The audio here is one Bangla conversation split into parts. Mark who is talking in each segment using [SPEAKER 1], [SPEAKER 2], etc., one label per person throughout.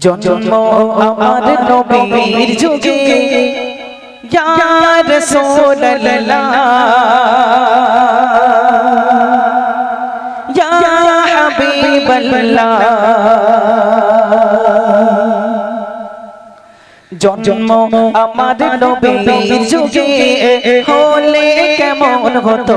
[SPEAKER 1] জন্ম আমার নবীর যুগে। ইয়া রাসূলুল্লাহ। ইয়া হাবিবাল্লাহ। জন্ম আমার নবীর যুগে। হলে কেমন হতো?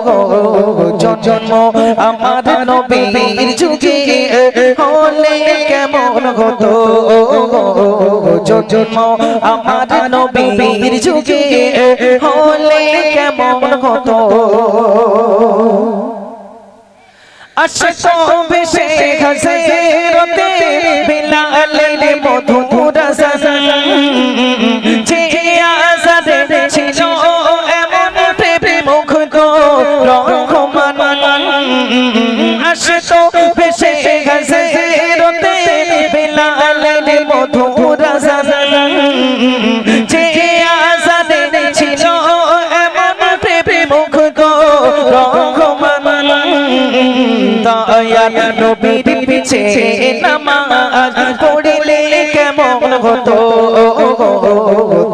[SPEAKER 1] জন্ম আমার নবীর যুগে হলে কেমন হতো? জন্ম আমার নবীর যুগে হলে কেমন হতো? আশক বেশে রহমান দয়াল নবীর পিছে নামাজ পড়লে কেমন হতো?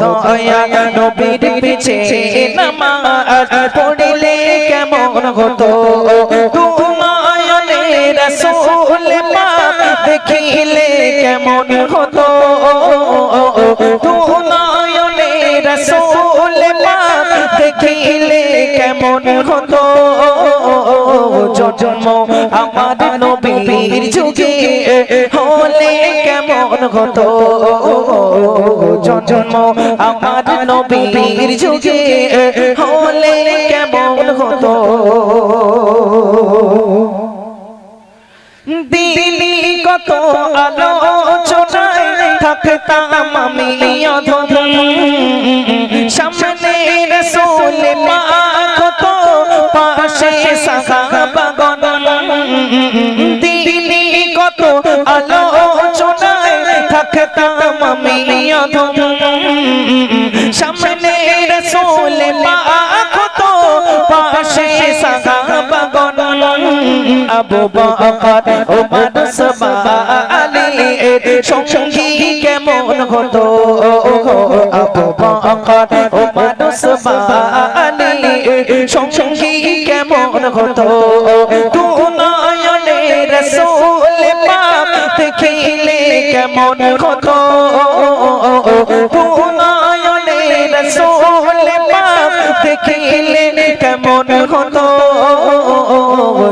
[SPEAKER 1] দয়াল নবীর পিছে নামাজ পড়লে কেমন হতো? রাসূল দেখিলে কেমন হতো? রাসূল দেখিলে কেমন হতো জন্ম আমার নবীর যুগে হলে কেমন হতো জন্ম আমার নবীর যুগে হলে কেমন হতো দিলি কত আলোচনায় থাকতাম আমি অধম দিলি কত আলোচনায় থাকতাম আমি সামনে রসুল পাক পাশে সাহাবাগণ আবু বকর ওমর সবা, আলী সঙ্গী কেমন হতো? আবু বকর ওমর সবা সঙ্গী কেমন হতো? তু রসুল পাক দেখিলে কেমন হতো? তু রসুল পাক দেখিলে কেমন হতো?